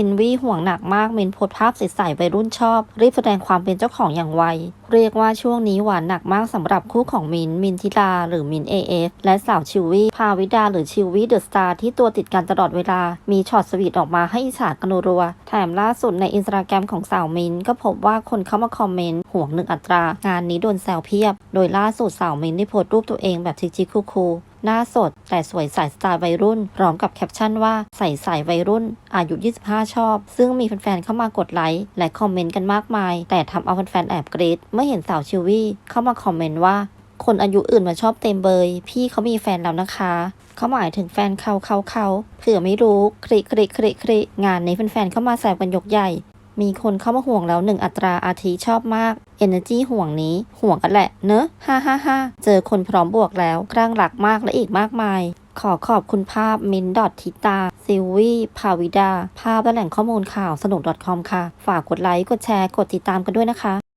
ซินวี่ห่วงหนักมากเมนโพสภาพใสๆวัยรุ่นชอบ รีบแสดงความเป็นเจ้าของอย่างไว เรียกว่าช่วงนี้หวานหนักมากสำหรับคู่ของมิน มินทิลาหรือมินเอฟและสาวชิววี่พาวิดาหรือชิววี่เดอะสตาร์ที่ตัวติดกันตลอดเวลา มีช็อตสวีทออกมาให้อิจฉากันรัว แถมล่าสุดในอินสตาแกรมของสาวมินก็พบว่าคนเข้ามาคอมเมนต์ห่วงหนึ่งอัตรางานนี้โดนแซวเพียบ โดยล่าสุดสาวมินได้โพสต์รูปตัวเองแบบชิคๆคูลๆหน้าสด แต่สวยใสสไตล์วัยรุ่น พร้อมกับแคปชั่นว่าใส่สายวัยรุ่น อายุ 25 ชอบ ซึ่งมีแฟนๆเข้ามากดไลค์และคอมเมนต์กันมากมาย แต่ทำเอาแฟนๆแอบกรี๊ดเมื่อเห็นสาวชิววี่เข้ามาคอมเมนต์ว่าคนอายุอื่นมาชอบเต็มเบย พี่เขามีแฟนแล้วนะคะ เขาหมายถึงแฟนเขาเขาเขาเผื่อไม่รู้ คริคริคริคริงานนี้แฟนๆเข้ามาแซวกันยกใหญ่ มีคนเข้ามาห่วงแล้วหนึ่งอัตราอาทิชอบมาก Energy ห่วงนี้ ห่วงกันแหละ เนอะฮ่าฮ่าฮ่าเจอคนพร้อมบวกแล้วคลั่งรักมากและอีกมากมาย ขอขอบคุณภาพมินดอททิตาซิลวี่ภาวิดา ภาพและแหล่งข้อมูลข่าวสนุก .com ค่ะ ฝากกดไลค์ กดแชร์ กดติดตามกันด้วยนะคะ